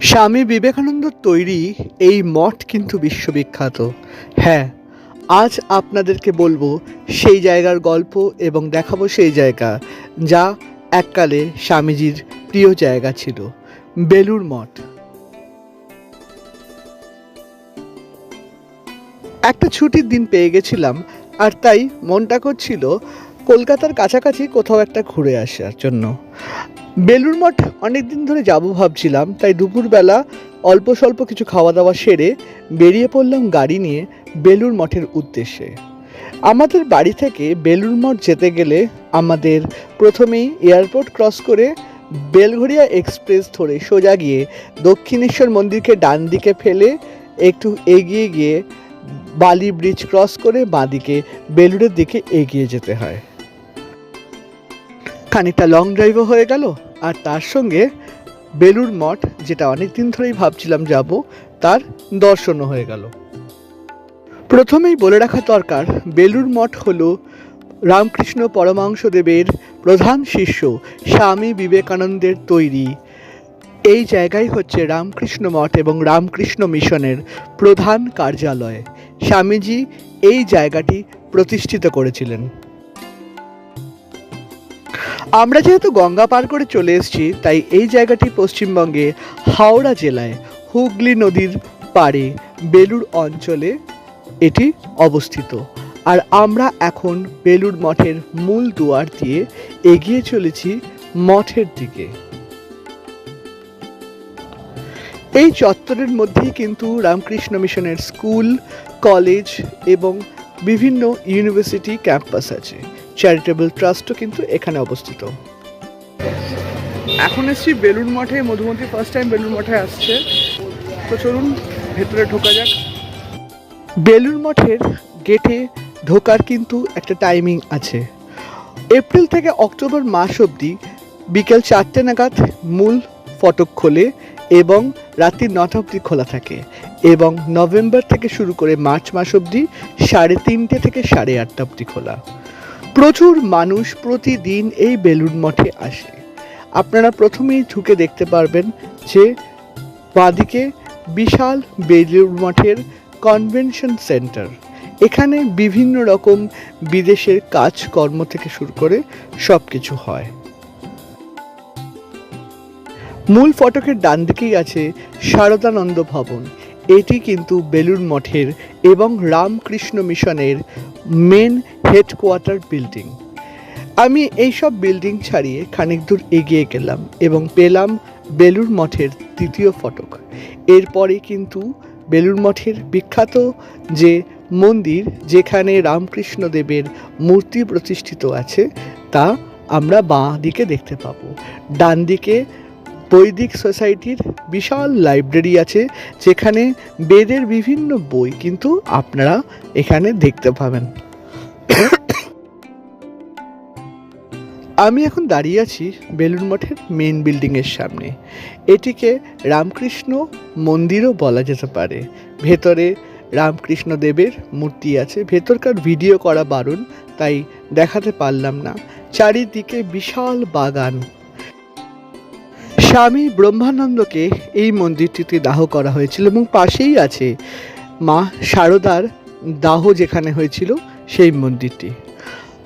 স্বামী বিবেকানন্দ তৈরি এই মঠ কিন্তু বিশ্ববিখ্যাত। হ্যাঁ আজ আপনাদেরকে বলব সেই জায়গার গল্প এবং দেখাবো সেই জায়গা যা এককালে স্বামীজির প্রিয় জায়গা ছিল বেলুর মঠ। একটা ছুটির দিন পেয়ে গেছিলাম আর তাই মনটা করছিল কলকাতার কাছাকাছি কোথাও একটা ঘুরে আসার জন্য। বেলুর মঠ অনেক দিন ধরে যাব ভাবছিলাম, তাই দুপুরবেলা অল্প স্বল্প কিছু খাওয়া দাওয়া সেরে বেরিয়ে পড়লাম গাড়ি নিয়ে বেলুর মঠের উদ্দেশ্যে। আমাদের বাড়ি থেকে বেলুর মঠ যেতে গেলে আমাদের প্রথমেই এয়ারপোর্ট ক্রস করে বেলঘরিয়া এক্সপ্রেস ধরে সোজা গিয়ে দক্ষিণেশ্বর মন্দিরকে ডান দিকে ফেলে একটু এগিয়ে গিয়ে বালি ব্রিজ ক্রস করে বাঁদিকে বেলুড়ের দিকে এগিয়ে যেতে হয়। খানিকটা লং ড্রাইভও হয়ে গেল আর তার সঙ্গে বেলুর মঠ, যেটা অনেক দিন ধরেই ভাবছিলাম যাব, তার দর্শনও হয়ে গেল। প্রথমেই বলে রাখা দরকার বেলুর মঠ হল রামকৃষ্ণ পরমাংশদেবের প্রধান শিষ্য স্বামী বিবেকানন্দের তৈরি। এই জায়গায় হচ্ছে রামকৃষ্ণ মঠ এবং রামকৃষ্ণ মিশনের প্রধান কার্যালয়। স্বামীজি এই জায়গাটি প্রতিষ্ঠিত করেছিলেন। আমরা যেহেতু গঙ্গা পার করে চলে এসেছি, তাই এই জায়গাটি পশ্চিমবঙ্গে হাওড়া জেলায় হুগলি নদীর পাড়ে বেলুর অঞ্চলে এটি অবস্থিত। আর আমরা এখন বেলুর মঠের মূল দুয়ার দিয়ে এগিয়ে চলেছি মঠের দিকে। এই চত্বরের মধ্যেই কিন্তু রামকৃষ্ণ মিশনের স্কুল, কলেজ এবং বিভিন্ন ইউনিভার্সিটি ক্যাম্পাস আছে। চ্যারিটেবল ট্রাস্টও কিন্তু এখানে অবস্থিত। এখন এসছি বেলুর মঠে মধুমতি ফার্স্ট টাইম বেলুর মঠে আসছে। তো চলুন ভেতরে ঢোকা যাক। বেলুর মঠের গেটে ঢোকার কিন্তু একটা টাইমিং আছে। এপ্রিল থেকে অক্টোবর মাস অবধি বিকেল চারটে নাগাদ মূল ফটক খোলে এবং রাত্রি নটা অবধি খোলা থাকে এবং নভেম্বর থেকে শুরু করে মার্চ মাস অবধি সাড়ে তিনটে থেকে সাড়ে আটটা অবধি খোলা। প্রচুর মানুষ প্রতিদিন এই বেলুন মঠে আসে। আপনারা প্রথমেই ঢুকে দেখতে পারবেন যে বাঁদিকে বিশাল বেলুর মঠের কনভেনশন সেন্টার। এখানে বিভিন্ন রকম বিদেশের কাজকর্ম থেকে শুরু করে সব কিছু হয়। মূল ফটকের ডান দিকেই আছে শারদানন্দ ভবন। এটি কিন্তু বেলুর মঠের এবং রামকৃষ্ণ মিশনের মেন হেডকোয়ার্টার বিল্ডিং আমি এইসব বিল্ডিং ছাড়িয়ে খানিক দূর এগিয়ে গেলাম এবং পেলাম বেলুর মঠের তৃতীয় ফটক। এরপরে কিন্তু বেলুর মঠের বিখ্যাত যে মন্দির যেখানে রামকৃষ্ণ দেবের মূর্তি প্রতিষ্ঠিত আছে, তা আমরা বাঁ দিকে দেখতে পাবো। ডান দিকে বৈদিক সোসাইটির বিশাল লাইব্রেরি আছে, যেখানে বেদের বিভিন্ন বই কিন্তু আপনারা এখানে দেখতে পাবেন। আমি এখন দাঁড়িয়ে আছি বেলুন মঠের মেন বিল্ডিংয়ের সামনে। এটিকে রামকৃষ্ণ মন্দিরও বলা যেতে পারে। ভেতরে রামকৃষ্ণ দেবের মূর্তি আছে। ভেতরকার ভিডিও করা বারণ, তাই দেখাতে পারলাম না। চারিদিকে বিশাল বাগান। স্বামী ব্রহ্মানন্দকে এই মন্দিরটিতে দাহ করা হয়েছিল এবং পাশেই আছে মা শারদার দাহ যেখানে হয়েছিল সেই মন্দিরটি।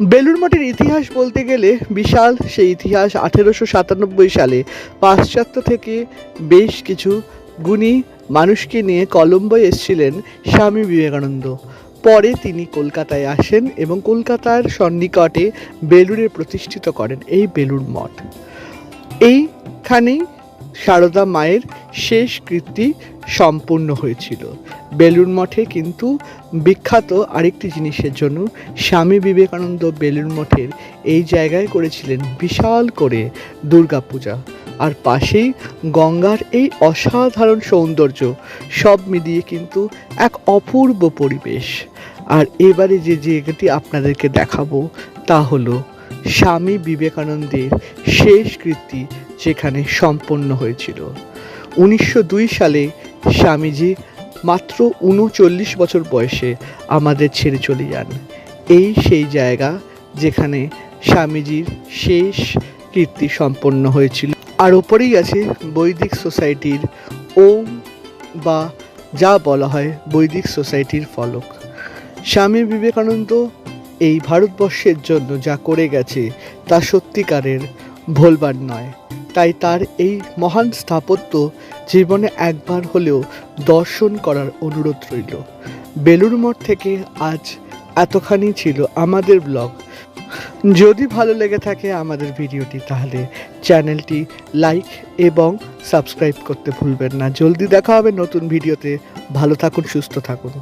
বেলুর মঠের ইতিহাস বলতে গেলে বিশাল সেই ইতিহাস আঠেরোশো সাতানব্বই সালে পাশ্চাত্য থেকে বেশ কিছু গুণী মানুষকে নিয়ে কলম্বোয় এসেছিলেন স্বামী বিবেকানন্দ। পরে তিনি কলকাতায় আসেন এবং কলকাতার সন্নিকটে বেলুরে প্রতিষ্ঠিত করেন এই বেলুর মঠ। এইখানেই সারদা মায়ের শেষ কৃতি সম্পূর্ণ হয়েছিল। বেলুর মঠে কিন্তু বিখ্যাত আরেকটি জিনিসের জন্য স্বামী বিবেকানন্দ বেলুর মঠের এই জায়গায় করেছিলেন বিশাল করে দুর্গাপূজা। আর পাশেই গঙ্গার এই অসাধারণ সৌন্দর্য সব মিলিয়ে কিন্তু এক অপূর্ব পরিবেশ। আর এবারে যে জায়গাটি আপনাদেরকে দেখাবো তা হলো স্বামী বিবেকানন্দের শেষ কৃতি যেখানে সম্পন্ন হয়েছিল। উনিশশো দুই সালে স্বামীজি মাত্র উনচল্লিশ বছর বয়সে আমাদের ছেড়ে চলে যান। এই সেই জায়গা যেখানে স্বামীজির শেষ কীর্তি সম্পন্ন হয়েছিল। আর ওপরেই আছে বৈদিক সোসাইটির ওম বা যা বলা হয় বৈদিক সোসাইটির ফলক। স্বামী বিবেকানন্দ এই ভারতবর্ষের জন্য যা করে গেছে তা সত্যিকারের ভোলবার নয়। তাই তার এই মহান স্থাপত্য জীবনে একবার হলেও দর্শন করার অনুরোধ রইল। বেলুর মঠ থেকে আজ এতখানি ছিল আমাদের ব্লগ। যদি ভালো লেগে থাকে আমাদের ভিডিওটি, তাহলে চ্যানেলটি লাইক এবং সাবস্ক্রাইব করতে ভুলবেন না। জলদি দেখা হবে নতুন ভিডিওতে। ভালো থাকুন, সুস্থ থাকুন।